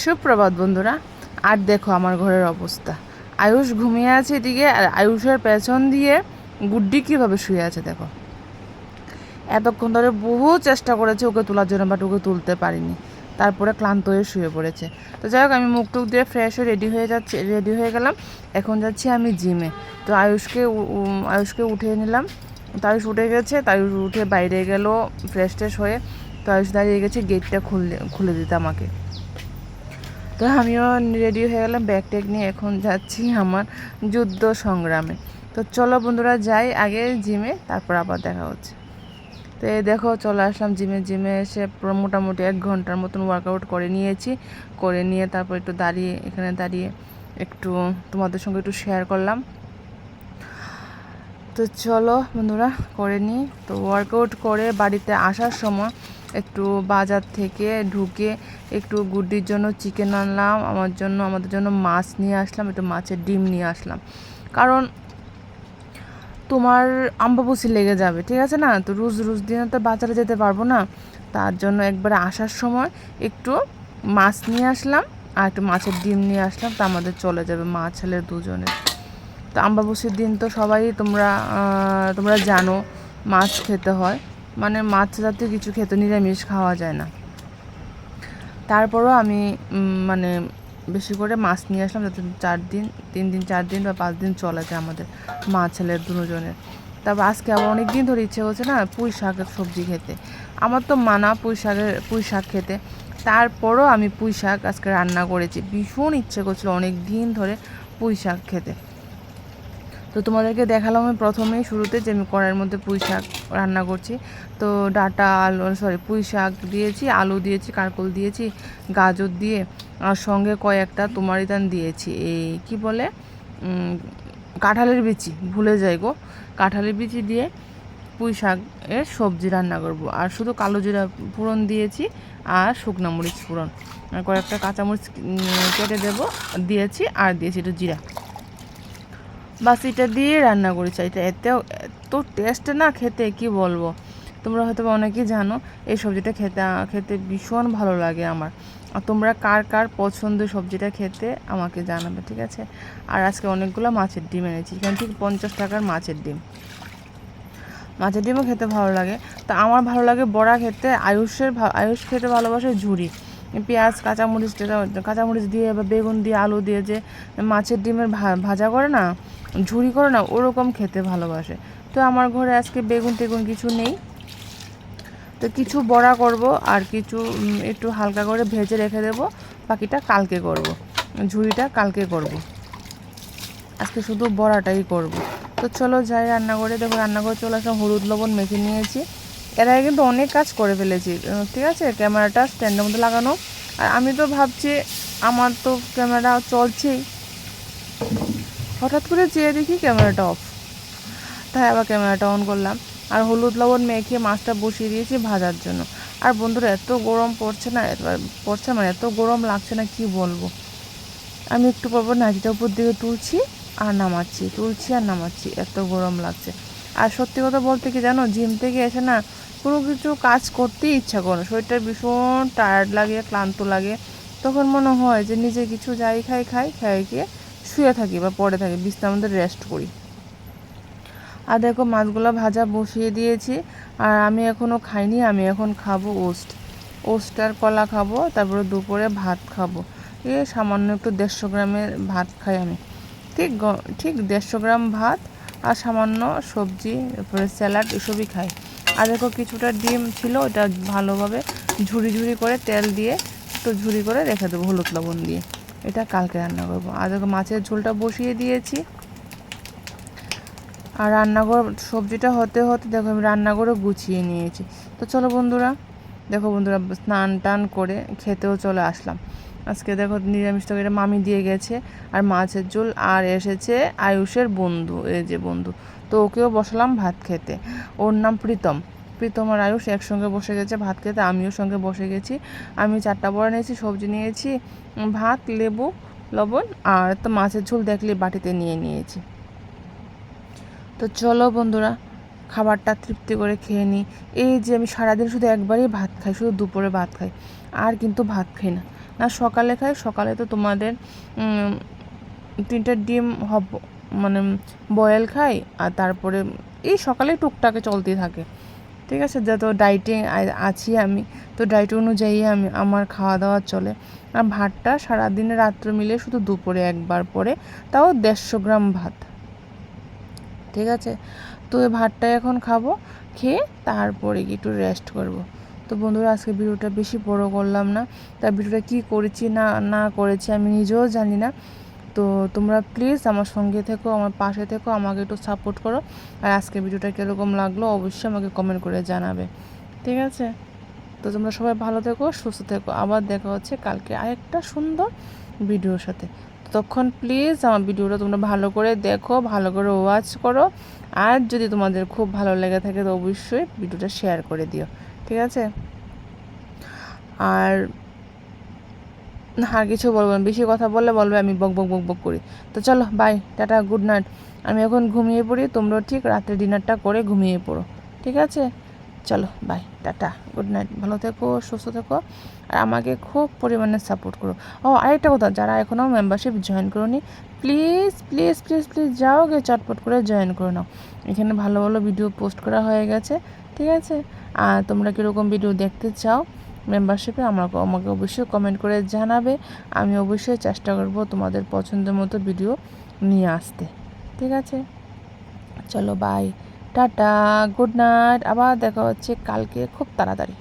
সুপ্রভাত বন্ধুরা। আর দেখো আমার ঘরের অবস্থা। আয়ুষ ঘুমিয়ে আছে এদিকে, আর আয়ুষের পেছন দিয়ে গুড্ডি কীভাবে শুয়ে আছে দেখো। এতক্ষণ ধরে বহু চেষ্টা করেছে ওকে তোলার জন্য বাট ওকে তুলতে পারিনি। তারপরে ক্লান্ত হয়ে শুয়ে পড়েছে। তো যাই হোক, আমি মুখ টুক দিয়ে ফ্রেশ হয়ে রেডি হয়ে যাচ্ছি রেডি হয়ে গেলাম। এখন যাচ্ছি আমি জিমে তো আয়ুষকে আয়ুষকে উঠিয়ে নিলাম। তো আয়ুষ উঠে গেছে তাই উঠে বাইরে গেল ফ্রেশ ট্রেশ হয়ে। তো আয়ুষ দাঁড়িয়ে গেছে গেটটা খুলে খুলে দিতে আমাকে। তো আমিও রেডি হয়ে গেলাম ব্যাগ ট্যাগ নিয়ে এখন যাচ্ছি আমার যুদ্ধ সংগ্রামে। তো চলো বন্ধুরা যাই আগে জিমে, তারপর আবার দেখা হচ্ছে। তো এই দেখো, চলে আসলাম জিমে জিমে এসে মোটামুটি এক ঘণ্টার মতন ওয়ার্কআউট করে নিয়েছি। করে নিয়ে তারপর একটু দাঁড়িয়ে, এখানে দাঁড়িয়ে একটু তোমাদের সঙ্গে একটু শেয়ার করলাম। তো চলো বন্ধুরা, করে নিই। তো ওয়ার্কআউট করে বাড়িতে আসার সময় একটু বাজার থেকে ঢুকে একটু গুড্ডির জন্য চিকেন আনলাম, আমার জন্য, আমাদের জন্য মাছ নিয়ে আসলাম, একটু মাছের ডিম নিয়ে আসলাম। কারণ তোমার আম্বাবুসি লেগে যাবে, ঠিক আছে না? তো রোজ রোজ দিনে তো বাজারে যেতে পারব না। তার জন্য একবারে আসার সময় একটু মাছ নিয়ে আসলাম আর একটু মাছের ডিম নিয়ে আসলাম, তা আমাদের চলে যাবে মা ছেলে দুজনের তো আম্বাবুসির দিন তো সবাই তোমরা তোমরা জানো, মাছ খেতে হয়। মানে মাছ জাতীয় কিছু খেতে নিরামিষ খাওয়া যায় না। তারপরও আমি মানে বেশি করে মাছ নিয়ে আসলাম যাতে চার দিন, তিন দিন, চার দিন বা পাঁচ দিন চলে যায় আমাদের মা ছেলের দুজনের। তারপর আজকে আবার অনেক দিন ধরে ইচ্ছে হচ্ছে না পুঁই শাকের সবজি খেতে। আমার তো মানা পুঁই শাকের, পুঁই শাক খেতে। তারপরও আমি পুঁই শাক আজকে রান্না করেছি। ভীষণ ইচ্ছে করছিল অনেক দিন ধরে পুঁই শাক খেতে। তো তোমাদেরকে দেখালাম আমি প্রথমেই শুরুতে যে আমি কড়াইয়ের মধ্যে পুঁই শাক রান্না করছি। তো ডাটা, আলু সরি পুঁই শাক দিয়েছি, আলু দিয়েছি, কারকল দিয়েছি, গাজর দিয়ে, আর সঙ্গে কয়েকটা তোমারিদান দিয়েছি। এই কি বলে? কাঁঠালের বিচি, ভুলে যাই গো। কাঁঠালের বিচি দিয়ে পুঁই শাকের সবজি রান্না করব। আর শুধু কালো জিরা ফোড়ন দিয়েছি আর শুকনো মরিচ ফোড়ন। আর কয়েকটা কাঁচামরিচ কেটে দেবো, দিয়েছি আর দিয়েছি একটু জিরা। বাস এটা দিয়ে রান্না করেছি, এটা এতেও এত টেস্ট না খেতে, কি বলব? তোমরা হয়তো অনেকেই জানো, এই সবজিটা খেতে খেতে ভীষণ ভালো লাগে আমার। আর তোমরা কার কার পছন্দের সবজিটা খেতে আমাকে জানাবে, ঠিক আছে? আর আজকে অনেকগুলো মাছের ডিম এনেছি, এখান থেকে পঞ্চাশ টাকার মাছের ডিম। মাছের ডিমও খেতে ভালো লাগে। তা আমার ভালো লাগে বড়া খেতে, আয়ুষের আয়ুষ খেতে ভালোবাসে ঝুড়ি পেঁয়াজ, কাঁচামরিচ কাঁচামরিচ দিয়ে বা বেগুন দিয়ে, আলু দিয়ে যে মাছের ডিমের ভাজা করে না ঝুরি করে না, ওরকম খেতে ভালোবাসে। তো আমার ঘরে আজকে বেগুন টেগুন কিছু নেই। তো কিছু বড়া করব আর কিছু একটু হালকা করে ভেজে রেখে দেব। বাকিটা কালকে করব। ঝুড়িটা কালকে করব। আজকে শুধু বড়াটাই করব। তো চলো যাই রান্না করে। দেখো রান্না করে চলে আসলাম, হলুদ লবণ মেখে নিয়েছি। এর আগে কিন্তু অনেক কাজ করে ফেলেছি। ঠিক আছে? ক্যামেরাটা স্ট্যান্ডের মধ্যে লাগানো। আর আমি তো ভাবছি, আমার তো ক্যামেরা চলছেই। হঠাৎ করে চেয়ে দেখি ক্যামেরাটা অফ তাই আবার ক্যামেরাটা অন করলাম। আর হলুদ লবণ মেখে মাছটা বসিয়ে দিয়েছি ভাজার জন্য। আর বন্ধুরা, এত গরম পড়ছে না পড়ছে মানে এত গরম লাগছে না, কি বলব? আমি একটু পর পর নাচিটা উপর দিকে তুলছি আর নামাচ্ছি, তুলছি আর নামাচ্ছি, এত গরম লাগছে। আর সত্যি কথা বলতে কি জানো জিম থেকে এসে না কোনো কিছু কাজ করতেই ইচ্ছা করে শরীরটা ভীষণ টায়ার্ড লাগে, ক্লান্ত লাগে। তখন মনে হয় যে নিজে কিছু যাই খাই খাই খাই গিয়ে শুয়ে থাকি বা পড়ে থাকি বিছনার মধ্যে রেস্ট করি। আর দেখো মাছগুলো ভাজা বসিয়ে দিয়েছি, আর আমি এখনও খাইনি, আমি এখন খাব ওস্ট ওস্ট আর কলা খাব, তারপরে দুপুরে ভাত খাব। এ সামান্য একটু দেড়শো গ্রামের ভাত খাই আমি। ঠিক ঠিক দেড়শো গ্রাম ভাত আর সামান্য সবজি, তারপরে স্যালাড এসবই খাই। আর দেখো কিছুটা ডিম ছিল, ওটা ভালোভাবে ঝুড়ি ঝুড়ি করে তেল দিয়ে একটু ঝুড়ি করে রেখে দেবো হলুদ লবণ দিয়ে। এটা কালকে রান্না করব। আর মাছের ঝোলটা বসিয়ে দিয়েছি। আর রান্নাঘর সবজিটা হতে হতে দেখো আমি রান্নাঘরও গুছিয়ে নিয়েছি। তো চলো বন্ধুরা, দেখো বন্ধুরা, স্নান টান করে খেতেও চলে আসলাম। আজকে দেখো নিরামিষ তরকারিটা মামি দিয়ে গেছে, আর মাছের ঝোল আর এসেছে আয়ুষের বন্ধু, এই যে বন্ধু। তো ওকেও বসালাম ভাত খেতে। ওর নাম প্রীতম। প্রীতম আর আয়ুষ একসঙ্গে বসে গেছে, ভাত খেতে আমিও সঙ্গে বসে গেছি। আমি চারটা বড়া নিয়েছি, সবজি নিয়েছি, ভাত, লেবু, লবণ আর তো মাছের ঝোল দেখলে বাটিতে নিয়ে নিয়েছি। তো চলো বন্ধুরা, খাবারটা তৃপ্তি করে খেয়ে নিই। এই যে আমি সারাদিন শুধু একবারই ভাত খাই, শুধু দুপুরে ভাত খাই, আর কিন্তু ভাত খাই না। না, সকালে খাই, সকালে তো তোমাদের তিনটা ডিম হব মানে বয়েল খাই আর তারপরে এই সকালে টুকটাকে চলতেই থাকে। ঠিক আছে? যত ডাইটে আছি আমি। তো ডাইট অনুযায়ী আমি, আমার খাওয়া দাওয়া চলে। আর ভাতটা সারাদিনে রাত্র মিলে শুধু দুপুরে একবার পরে তাও দেড়শো গ্রাম ভাত। ঠিক আছে? তো ভাতটা এখন খাব, খেয়ে তারপরে একটু রেস্ট করব। তো বন্ধুরা, আজকে ভিডিওটা বেশি বড় করলাম না। তার ভিডিওটা কি করেছি, না না করেছি আমি নিজেও জানি না। তো তোমরা প্লিজ আমার সঙ্গে থেকো, আমার পাশে থেকো, আমাকে একটু সাপোর্ট করো। আর আজকে ভিডিওটা কীরকম লাগল অবশ্যই আমাকে কমেন্ট করে জানাবে। ঠিক আছে? তো তোমরা সবাই ভালো থেকো, সুস্থ থেকো। আবার দেখা হচ্ছে কালকে আরেকটা সুন্দর ভিডিওর সাথে। তখন প্লিজ আমার ভিডিওটা তোমরা ভালো করে দেখো, ভালো করে ওয়াচ করো। আর যদি তোমাদের খুব ভালো লেগে থাকে তো অবশ্যই ভিডিওটা শেয়ার করে দিও। ঠিক আছে? আর আর কিছু বলব না। বেশি কথা বললে বলবে আমি বক বক বক বক করি। তো চলো বাই টাটা গুড নাইট আমি এখন ঘুমিয়ে পড়ি, তোমরাও ঠিক রাতে ডিনারটা করে ঘুমিয়ে পড়ো, ঠিক আছে? চলো বাই টাটা গুড নাইট ভালো থেকো, সুস্থ থেকো, আর আমাকে খুব পরিমাণে সাপোর্ট করো। ও, আরেকটা কথা, যারা এখনও মেম্বারশিপ জয়েন করোনি প্লিজ প্লিজ প্লিজ প্লিজ যাও গে চটপট করে জয়েন করে নাও। এখানে ভালো ভালো ভিডিও পোস্ট করা হয়ে গেছে, ঠিক আছে? আর তোমরা কীরকম ভিডিও দেখতে চাও মেম্বারশিপে আমাকে আমাকে অবশ্যই কমেন্ট করে জানাবে। আমি অবশ্যই চেষ্টা করব তোমাদের পছন্দের মতো ভিডিও নিয়ে আসতে। ঠিক আছে? চলো বাই টাটা গুড নাইট আবার দেখা হচ্ছে কালকে খুব তাড়াতাড়ি।